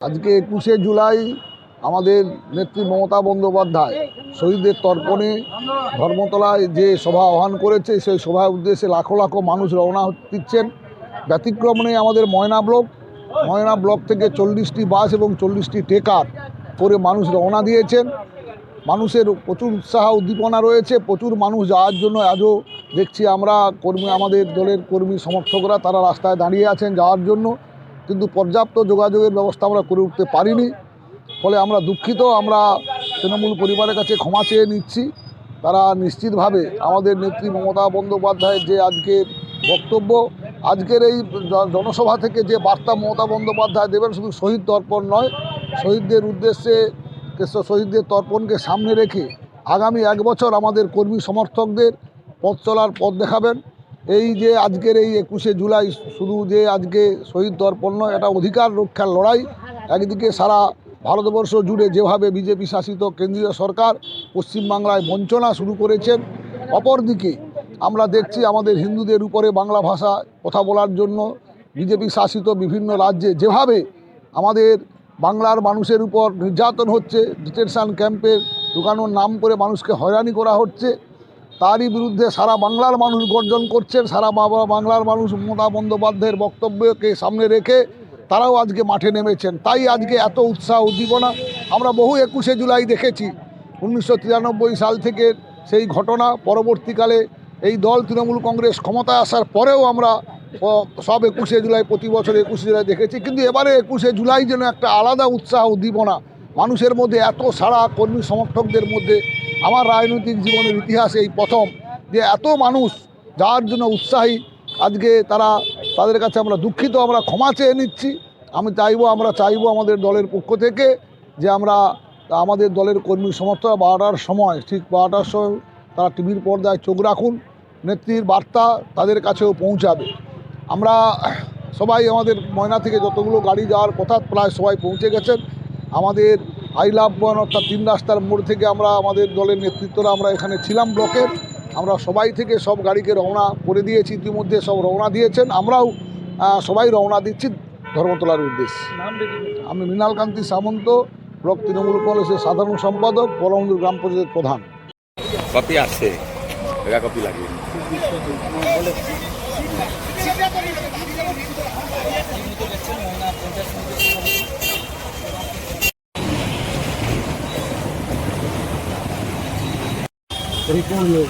আজকে একুশে জুলাই আমাদের নেত্রী মমতা বন্দ্যোপাধ্যায় শহীদদের তর্পণে ধর্মতলায় যে সভা আহ্বান করেছে, সেই সভার উদ্দেশ্যে লাখো লাখো মানুষ রওনা দিচ্ছেন। ব্যতিক্রম নেই আমাদের ময়না ব্লক ময়না ব্লক থেকে চল্লিশটি বাস এবং চল্লিশটি টেকার করে মানুষ রওনা দিয়েছেন। মানুষের প্রচুর উৎসাহ, উদ্দীপনা রয়েছে। প্রচুর মানুষ যাওয়ার জন্য আজও দেখছি আমরা কর্মী, আমাদের দলের কর্মী সমর্থকরা তারা রাস্তায় দাঁড়িয়ে আছেন যাওয়ার জন্য। কিন্তু পর্যাপ্ত যোগাযোগের ব্যবস্থা আমরা করে উঠতে পারিনি। ফলে আমরা দুঃখিত, আমরা তৃণমূল পরিবারের কাছে ক্ষমা চেয়ে নিচ্ছি। তারা নিশ্চিতভাবে আমাদের নেত্রী মমতা বন্দ্যোপাধ্যায়ের যে আজকের বক্তব্য, আজকের এই জনসভা থেকে যে বার্তা মমতা বন্দ্যোপাধ্যায় দেবেন শুধু শহীদ তর্পণ নয়, শহীদদের উদ্দেশ্যে শহীদদের তর্পণকে সামনে রেখে আগামী এক বছর আমাদের কর্মী সমর্থকদের পথ চলার পথ দেখাবেন। এই যে আজকের এই একুশে জুলাই, শুধু যে আজকে শহীদ তর্পণ এটা অধিকার রক্ষার লড়াই। একদিকে সারা ভারতবর্ষ জুড়ে যেভাবে বিজেপি শাসিত কেন্দ্রীয় সরকার পশ্চিমবাংলায় বঞ্চনা শুরু করেছেন, অপরদিকে আমরা দেখছি আমাদের হিন্দুদের উপরে বাংলা ভাষা কথা বলার জন্য বিজেপি শাসিত বিভিন্ন রাজ্যে যেভাবে আমাদের বাংলার মানুষের উপর নির্যাতন হচ্ছে, ডিটেনশন ক্যাম্পে ঢুকানোর নাম করে মানুষকে হয়রানি করা হচ্ছে তারই বিরুদ্ধে সারা বাংলার মানুষ গর্জন করছেন সারা বাংলার মানুষ মমতা বন্দ্যোপাধ্যায়ের বক্তব্যকে সামনে রেখে তারাও আজকে মাঠে নেমেছেন। তাই আজকে এত উৎসাহ উদ্দীপনা আমরা বহু একুশে জুলাই দেখেছি। উনিশশো তিরানব্বই সাল থেকে সেই ঘটনা, পরবর্তীকালে এই দল তৃণমূল কংগ্রেস ক্ষমতায় আসার পরেও আমরা সব একুশে জুলাই, প্রতি বছর একুশে জুলাই দেখেছি। কিন্তু এবারে একুশে জুলাই যেন একটা আলাদা উৎসাহ উদ্দীপনা মানুষের মধ্যে এত সারা কর্মী সমর্থকদের মধ্যে আমার রাজনৈতিক জীবনের ইতিহাসে এই প্রথম যে এত মানুষ যাওয়ার জন্য উৎসাহী, আজকে তারা তাদের কাছে আমরা দুঃখিত, আমরা ক্ষমা চেয়ে নিচ্ছি। আমি চাইব, আমরা চাইব আমাদের দলের পক্ষ থেকে যে আমরা আমাদের দলের কর্মী সমর্থক বারোটার সময়, ঠিক বারোটার সময় তারা টিভির পর্দায় চোখ রাখুন, নেত্রীর বার্তা তাদের কাছেও পৌঁছাবে। আমরা সবাই আমাদের ময়না থেকে যতগুলো গাড়ি যাওয়ার কথা প্রায় সবাই পৌঁছে গেছেন। আমাদের আই লাভ বন অর্থাৎ তিন রাস্তার মোড় থেকে আমরা আমাদের দলের নেতৃত্বরা আমরা এখানে ছিলাম ব্লকের। আমরা সবাই থেকে সব গাড়িকে রওনা করে দিয়েছি ইতিমধ্যে সব রওনা দিয়েছেন। আমরাও সবাই রওনা দিচ্ছি ধর্মতলার উদ্দেশ্যে। আমি মৃণালকান্তি সামন্ত ব্লক তৃণমূল কংগ্রেসের সাধারণ সম্পাদক পরমদুর গ্রাম পঞ্চায়েত প্রধান। কপি আছে মেগা কপি লাগবে прикольный.